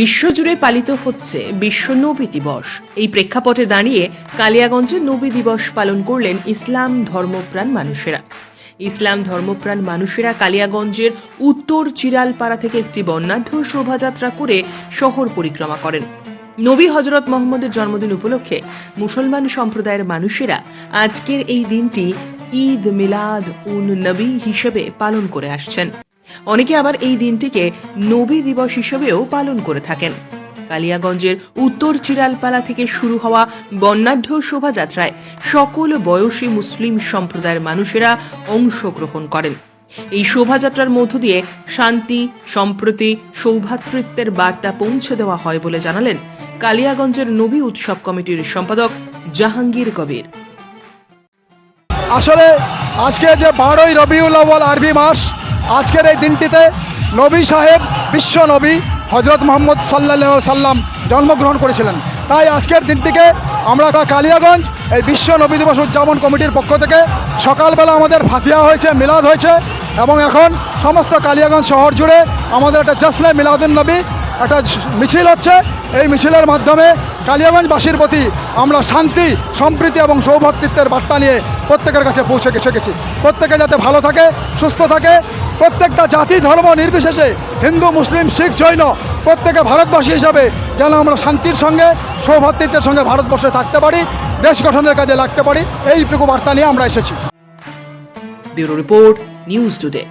বিশ্বজুড়ে পালিত হচ্ছে বিশ্ব নবী দিবস। এই প্রেক্ষাপটে দাঁড়িয়ে কালিয়াগঞ্জে নবী দিবস পালন করলেন ইসলাম ধর্মপ্রাণ মানুষেরা। ইসলাম ধর্মপ্রাণ মানুষেরা কালিয়াগঞ্জের উত্তর চিরালপাড়া থেকে একটি বর্ণাঢ্য শোভাযাত্রা করে শহর পরিক্রমা করেন। নবী হজরত মোহাম্মদের জন্মদিন উপলক্ষে মুসলমান সম্প্রদায়ের মানুষেরা আজকের এই দিনটি ঈদ মিলাদ উন নবী হিসেবে পালন করে আসছেন। অনেকে আবার এই দিনটিকে নবী দিবস হিসেবেও পালন করে থাকেন। কালিয়াগঞ্জের উত্তর চিরালপালা থেকে শুরু হওয়া বর্ণাঢ্য শোভাযাত্রায় সকল বয়সী মুসলিম সম্প্রদায়ের মানুষেরা অংশগ্রহণ করেন। এই শোভাযাত্রার মধ্য দিয়ে শান্তি, সম্প্রতি, সৌভাতৃত্বের বার্তা পৌঁছে দেওয়া হয় বলে জানালেন কালিয়াগঞ্জের নবী উৎসব কমিটির সম্পাদক জাহাঙ্গীর কবির। আসলে আজকে যে বারোই রবিউল আরবি মাস আজকের এই দিনটিতে নবী সাহেব, বিশ্ব নবী হজরত মোহাম্মদ সাল্লাহ সাল্লাম জন্মগ্রহণ করেছিলেন। তাই আজকের দিনটিকে আমরা কালিয়াগঞ্জ এই বিশ্ব নবী দিবস উদযাপন কমিটির পক্ষ থেকে সকালবেলা আমাদের ফাতিয়া হয়েছে, মিলাদ হয়েছে এবং এখন সমস্ত কালিয়াগঞ্জ শহর জুড়ে আমাদের একটা জশ্নে মিলাদুন নবী একটা মিছিল হচ্ছে। এই মিছিলের মাধ্যমে কালিয়াগঞ্জবাসীর প্রতি আমরা শান্তি, সম্প্রীতি এবং সৌভাতৃত্বের বার্তা নিয়ে প্রত্যেকের কাছে পৌঁছে গেছে গেছি। প্রত্যেকে যাতে ভালো থাকে, সুস্থ থাকে প্রত্যেকটা জাতি, ধর্ম নির্বিশেষে হিন্দু, মুসলিম, শিখ, জৈন প্রত্যেকে ভারতবাসী হিসাবে যেন আমরা শান্তির সঙ্গে, সৌভাতৃত্বের সঙ্গে ভারতবর্ষে থাকতে পারি, দেশ গঠনের কাজে লাগতে পারি এইটুকু বার্তা নিয়ে আমরা এসেছি। Bureau report news today.